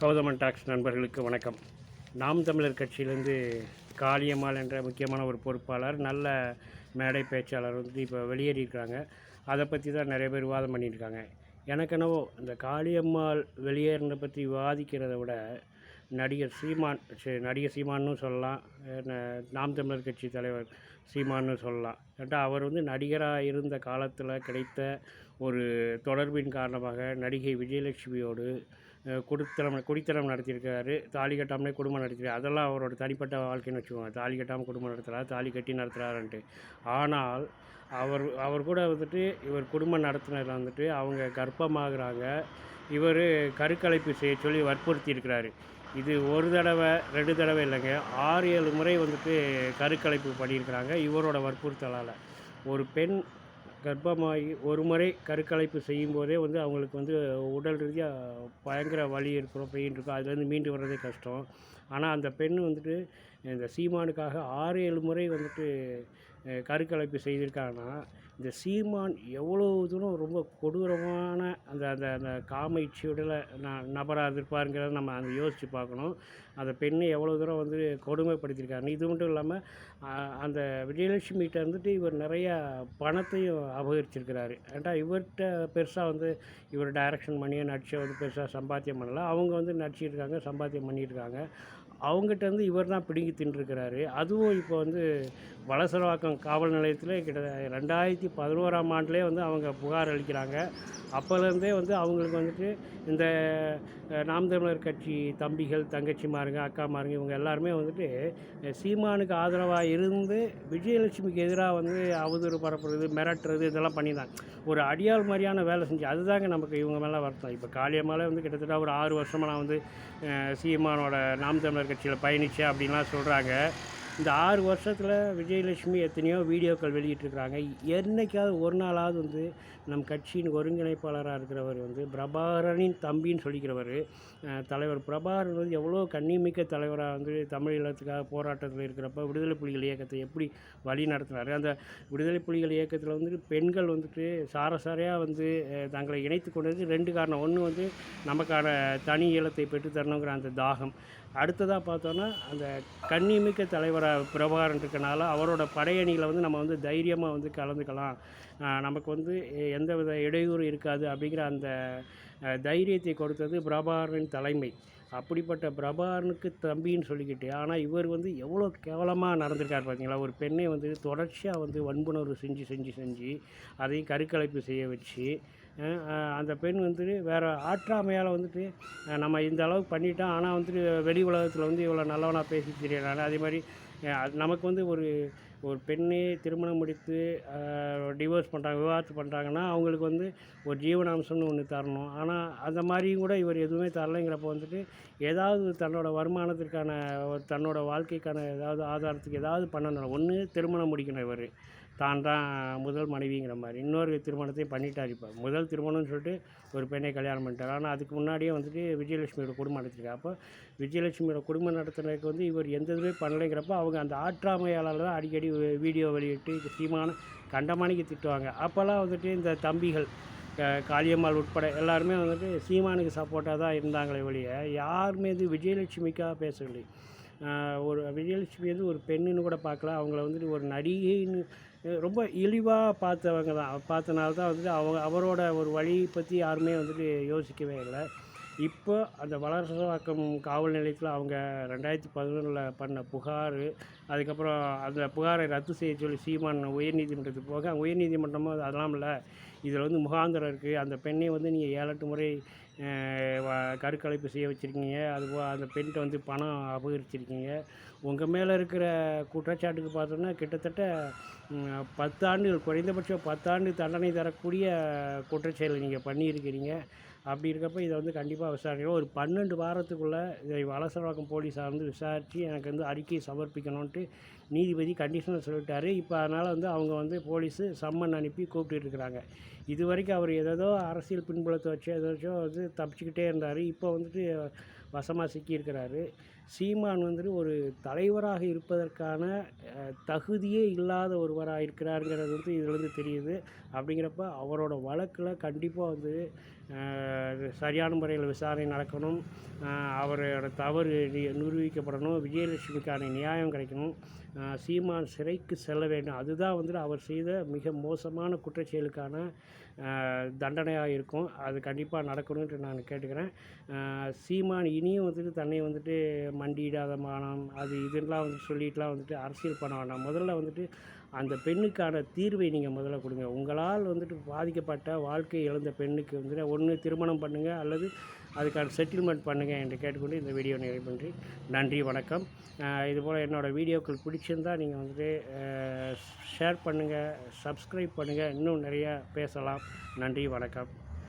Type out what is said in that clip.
Gowthaman tax நண்பர்களுக்கு வணக்கம். நாம் தமிழர் கட்சியிலேருந்து காளியம்மாள் என்ற முக்கியமான ஒரு பொறுப்பாளர் நல்ல மேடை பேச்சாளர் வந்து இப்போ வெளியேறியிருக்கிறாங்க அதை பற்றி தான் நிறைய பேர் விவாதம் பண்ணியிருக்காங்க. எனக்கெனவோ இந்த காளியம்மாள் வெளியேறின பற்றி விவாதிக்கிறத விட நடிகர் சீமான் சரி நடிகர் சீமான்னு சொல்லலாம். நாம் தமிழர் கட்சி தலைவர் சீமான்னு சொல்லலாம். ஏட்டா அவர் வந்து நடிகராக இருந்த காலத்தில் கிடைத்த ஒரு தொடர்பின் காரணமாக நடிகை விஜயலட்சுமியோடு குடித்தனம் குடித்தனம் நடத்தியிருக்காரு. தாலி கட்டாமலே குடும்பம் நடத்திருக்காரு அதெல்லாம் அவரோட தனிப்பட்ட வாழ்க்கைன்னு வச்சுக்கோங்க. தாலி கட்டாமல் குடும்பம் நடத்துகிறார் தாலி கட்டி நடத்துகிறாருன்ட்டு ஆனால் அவர் அவர் கூட வந்துட்டு இவர் குடும்பம் நடத்தினதில் வந்துட்டு அவங்க கர்ப்பமாகறாங்க. இவர் கருக்கலைப்பு செய்ய சொல்லி வற்புறுத்தி இருக்கிறாரு இது ஒரு தடவை ரெண்டு தடவை இல்லைங்க. ஆறு ஏழு முறை வந்துட்டு கருக்கலைப்பு பண்ணியிருக்கிறாங்க இவரோட வற்புறுத்தலால். ஒரு பெண் கர்ப்பமாகி ஒரு முறை கருக்கலைப்பு செய்யும்போதே வந்து அவங்களுக்கு வந்து உடல் ரீதியாக பயங்கர வலி இருக்கிறோம் பெயின் இருக்கும். அதுலேருந்து மீண்டு வர்றதே கஷ்டம். ஆனால் அந்த பெண் வந்துட்டு இந்த சீமானுக்காக ஆறு ஏழு முறை வந்துட்டு கருக்கலைப்பு செய்திருக்காங்கன்னா இந்த சீமான் எவ்வளோ தூரம் ரொம்ப கொடூரமான அந்த அந்த அந்த காம இச்சையுடல நபராக இருப்பாருங்கிறத நம்ம அந்த யோசித்து பார்க்கணும். அந்த பெண்ணை எவ்வளோ தூரம் வந்து கொடுமைப்படுத்தியிருக்காரு இது மட்டும் இல்லாமல் அந்த விஜயலட்சுமிகிட்ட வந்துட்டு இவர் நிறையா பணத்தையும் அபகரிச்சிருக்கிறாரு. ஏன்டா இவர்கிட்ட பெருசாக வந்து இவர் டைரக்ஷன் பண்ணியே நடிச்ச வந்து பெருசாக சம்பாத்தியம் பண்ணல. அவங்க வந்து நடிச்சிருக்காங்க சம்பாத்தியம் பண்ணியிருக்காங்க அவங்ககிட்ட இருந்து இவர் தான் பிடுங்கி தின்றுருக்கிறாரு அதுவும் இப்போ வந்து வலசரவாக்கம் காவல் நிலையத்தில் கிட்ட ரெண்டாயிரத்தி பதினோராம் ஆண்டுலேயே வந்து அவங்க புகார் அளிக்கிறாங்க. அப்போலேருந்தே வந்து அவங்களுக்கு வந்துட்டு இந்த நாம் தமிழர் கட்சி தம்பிகள் தங்கச்சிமாருங்க அக்காமாருங்க இவங்க எல்லாருமே வந்துட்டு சீமானுக்கு ஆதரவாக இருந்து விஜயலட்சுமிக்கு எதிராக வந்து அவதூறு பரப்புறது மிரட்டுறது இதெல்லாம் பண்ணியிருந்தாங்க ஒரு அடியாள் மாதிரியான வேலை செஞ்சு அதுதாங்க நமக்கு இவங்க மேலே வருத்தம். இப்போ காளியம்மாலே வந்து கிட்டத்தட்ட ஒரு ஆறு வருஷமாக நான் வந்து சீமானோட நாம் தமிழர் கட்சியில் பயணித்தேன் அப்படின்லாம் சொல்கிறாங்க இந்த ஆறு வருஷத்தில் விஜயலட்சுமி எத்தனையோ வீடியோக்கள் வெளியிட்டிருக்கிறாங்க. என்னைக்காவது ஒரு நாளாவது வந்து நம் கட்சியின் ஒருங்கிணைப்பாளராக இருக்கிறவர் வந்து பிரபாகரனின் தம்பின்னு சொல்லிக்கிறவர் தலைவர். பிரபாகரன் வந்து எவ்வளோ கண்ணிமிக்க தலைவராக வந்து தமிழ் ஈழத்துக்காக போராட்டத்தில் இருக்கிறப்ப விடுதலை புலிகள் இயக்கத்தை எப்படி வழி நடத்தினார் அந்த விடுதலை புலிகள் இயக்கத்தில் வந்து பெண்கள் வந்துட்டு சாரசாரையாக வந்து தங்களை இணைத்து கொண்டது ரெண்டு காரணம். ஒன்று வந்து நமக்கான தனி ஈழத்தை பெற்றுத்தரணுங்கிற அந்த தாகம். அடுத்ததாக பார்த்தோன்னா அந்த கண்ணிமிக்க தலைவராக பிர பிரபாகரன் இருக்கனால அவரோட படையணியில் வந்து நம்ம வந்து தைரியமாக வந்து கலந்துக்கலாம். நமக்கு வந்து எந்த வித இடையூறு இருக்காது அப்படிங்கிற அந்த தைரியத்தை கொடுத்தது பிரபாகரனின் தலைமை. அப்படிப்பட்ட பிரபாகரனுக்கு தம்பின்னு சொல்லிக்கிட்டு ஆனால் இவர் வந்து எவ்வளோ கேவலமாக நடந்திருக்கார் பார்த்தீங்களா ஒரு பெண்ணை வந்து தொடர்ச்சியாக வந்து வன்புணர்வு செஞ்சு செஞ்சு செஞ்சு அதையும் கருக்கலைப்பு செய்ய வச்சு அந்த பெண் வந்துட்டு வேறு ஆற்றாமையால் வந்துட்டு நம்ம இந்த அளவுக்கு பண்ணிட்டோம். ஆனால் வந்துட்டு வெளி உலகத்தில் வந்து இவ்வளோ நல்லவனாக பேசி தெரியறாங்க அதே மாதிரி நமக்கு வந்து ஒரு ஒரு பெண்ணே திருமணம் முடித்து டிவோர்ஸ் பண்ணுறாங்க விவாகரத்து பண்ணுறாங்கன்னா அவங்களுக்கு வந்து ஒரு ஜீவனாம்சம்னு ஒன்று தரணும். ஆனால் அந்த மாதிரியும் கூட இவர் எதுவுமே தரலைங்கிறப்ப வந்துட்டு ஏதாவது தன்னோட வருமானத்திற்கான ஒரு தன்னோட வாழ்க்கைக்கான ஏதாவது ஆதாரத்துக்கு ஏதாவது பண்ணணும். ஒன்று திருமணம் முடிக்கணும் இவர். தான் தான் முதல் மனைவிங்கிற மாதிரி. இன்னொரு திருமணத்தையும் பண்ணிட்டார் இப்போ. முதல் திருமணம்னு சொல்லிட்டு ஒரு பெண்ணை கல்யாணம் பண்ணிட்டார். ஆனால் அதுக்கு முன்னாடியே வந்துட்டு விஜயலட்சுமியோட குடும்பம் நடத்திருக்காரு. அப்போ விஜயலட்சுமியோட குடும்பம் நடத்துனதுக்கு வந்து இவர் எந்த இதுவுமே பண்ணலைங்கிறப்ப அவங்க அந்த ஆற்றாமையாளர்கள் தான் அடிக்கடி வீடியோ வெளியிட்டு சீமான கண்டமானிக்கு திட்டுவாங்க. அப்போல்லாம் வந்துட்டு இந்த தம்பிகள் காளியம்மாள் உட்பட எல்லாருமே வந்துட்டு சீமானுக்கு சப்போர்ட்டாக தான் இருந்தாங்களே ஒழிய யாருமே இது விஜயலட்சுமிக்காக பேசவில்லை. ஒரு விஜயலட்சுமி வந்து ஒரு பெண்ணுன்னு கூட பார்க்கல அவங்கள வந்துட்டு ஒரு நடிகைன்னு ரொம்ப இழிவாக பார்த்தவங்க தான். பார்த்தனால தான் வந்துட்டு அவங்க அவரோட ஒரு வழி பற்றி யாருமே வந்துட்டு யோசிக்கவே இல்லை. இப்போ அந்த வளர்சவாக்கம் காவல் நிலையத்தில் அவங்க ரெண்டாயிரத்தி பதினொன்றில் பண்ண புகார் அதுக்கப்புறம் அந்த புகாரை ரத்து செய்ய சொல்லி சீமான் உயர்நீதிமன்றத்துக்கு போக உயர்நீதிமன்றமும் அது அதெல்லாம் இல்லை இதில் வந்து முகாந்திரம் இருக்குது அந்த பெண்ணை வந்து நீங்கள் ஏழு எட்டு முறை கருக்கலைப்பு செய்ய வச்சுருக்கீங்க. அதுபோல் அந்த பெண்கிட்ட வந்து பணம் அபகரிச்சிருக்கீங்க. உங்கள் மேலே இருக்கிற குற்றச்சாட்டுக்கு பார்த்தோன்னா கிட்டத்தட்ட பத்தாண்டு குறைந்தபட்சம் பத்தாண்டு தண்டனை தரக்கூடிய குற்றச்செயலை நீங்கள் பண்ணியிருக்கிறீங்க. அப்படி இருக்கப்ப இதை வந்து கண்டிப்பாக விசாரிக்கணும். ஒரு பன்னெண்டு வாரத்துக்குள்ளே இதை வலசரவாக்கம் போலீஸார் வந்து விசாரித்து எனக்கு வந்து அறிக்கை சமர்ப்பிக்கணுன்ட்டு நீதிபதி கண்டிஷனர் சொல்லிட்டாரு. இப்போ அதனால் வந்து அவங்க வந்து போலீஸு சம்மன் அனுப்பி கூப்பிட்டுட்டு இருக்கிறாங்க இது வரைக்கும் அவர் ஏதேதோ அரசியல் பின்புலத்தை வச்சு ஏதாச்சும் வந்து தப்பிச்சுக்கிட்டே இருந்தார். இப்போ வந்துட்டு வசமாக சிக்கியிருக்கிறாரு. சீமான் வந்துட்டு ஒரு தலைவராக இருப்பதற்கான தகுதியே இல்லாத ஒருவராக இருக்கிறாருங்கிறது வந்து இதுலேருந்து தெரியுது. அப்படிங்கிறப்ப அவரோட வழக்கில் கண்டிப்பாக வந்து சரியான முறையில் விசாரணை நடக்கணும். அவரோட தவறு நி- நிரூபிக்கப்படணும். விஜயலட்சுமிக்கான நியாயம் கிடைக்கணும். சீமான் சிறைக்கு செல்ல வேண்டும். அதுதான் வந்துட்டு அவர் செய்த மிக மோசமான குற்றச்செயலுக்கான தண்டனையாக இருக்கும். அது கண்டிப்பாக நடக்கணுன்ட்டு நான் கேட்டுக்கிறேன். சீமான் இனியும் வந்துட்டு தன்னை வந்துட்டு மண்டியிடாத மானம் அது இதெல்லாம் வந்து சொல்லிட்டுலாம் வந்துட்டு அரசியல் பண்ண வேண்டாம் முதல்ல வந்துட்டு அந்த பெண்ணுக்கான தீர்வை நீங்கள் முதல்ல கொடுங்க. உங்களால் வந்துட்டு பாதிக்கப்பட்ட வாழ்க்கை இழந்த பெண்ணுக்கு வந்துட்டு ஒன்று திருமணம் பண்ணுங்கள் அல்லது அதுக்கான செட்டில்மெண்ட் பண்ணுங்கள் என்று கேட்டுக்கொண்டு இந்த வீடியோ நிறைவு பண்ணி நன்றி வணக்கம். இதுபோல் என்னோடய வீடியோக்கள் பிடிச்சிருந்தால் நீங்கள் வந்துட்டு ஷேர் பண்ணுங்கள் சப்ஸ்கிரைப் பண்ணுங்கள் இன்னும் நிறையா பேசலாம். நன்றி வணக்கம்.